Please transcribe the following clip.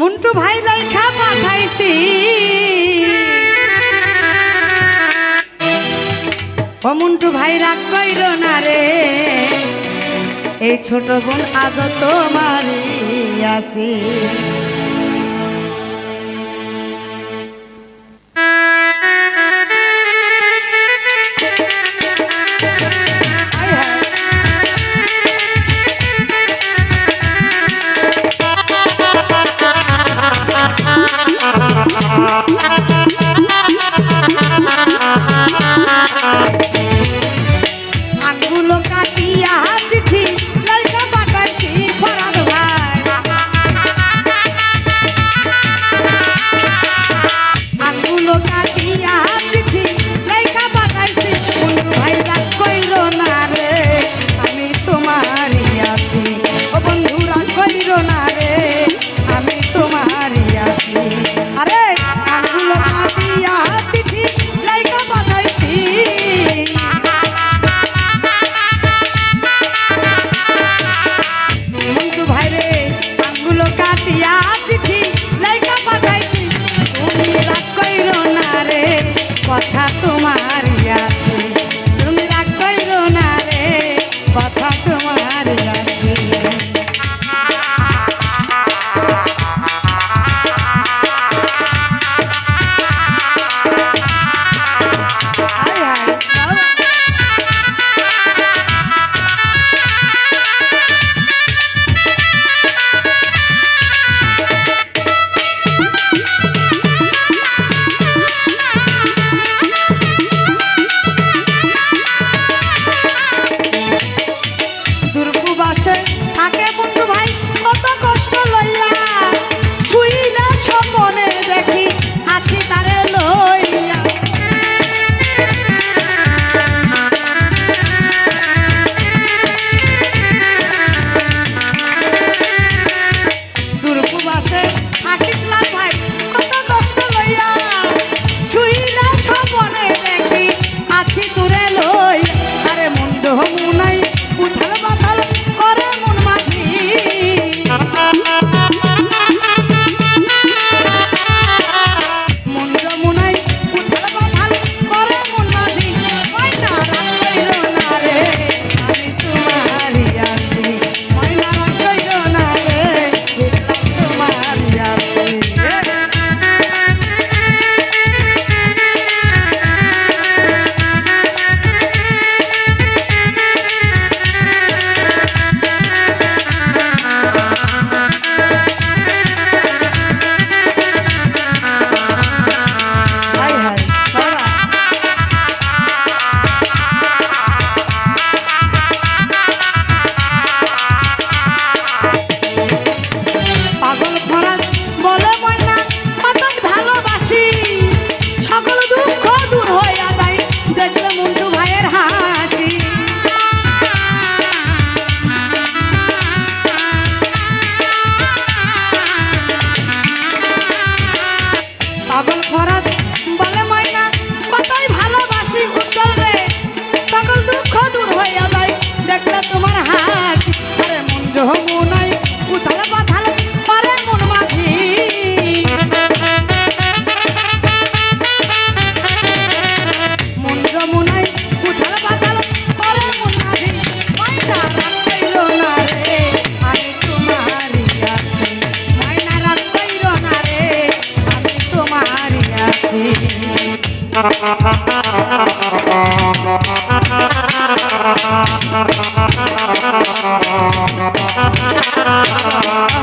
মুন্টু ভাই লাইখা পাঠাইছি। ও মুন্টু ভাই রাগ কইর না রে, এই ছোট বোন আজ তোমারই আসি পাগল ফরাদ Thank you.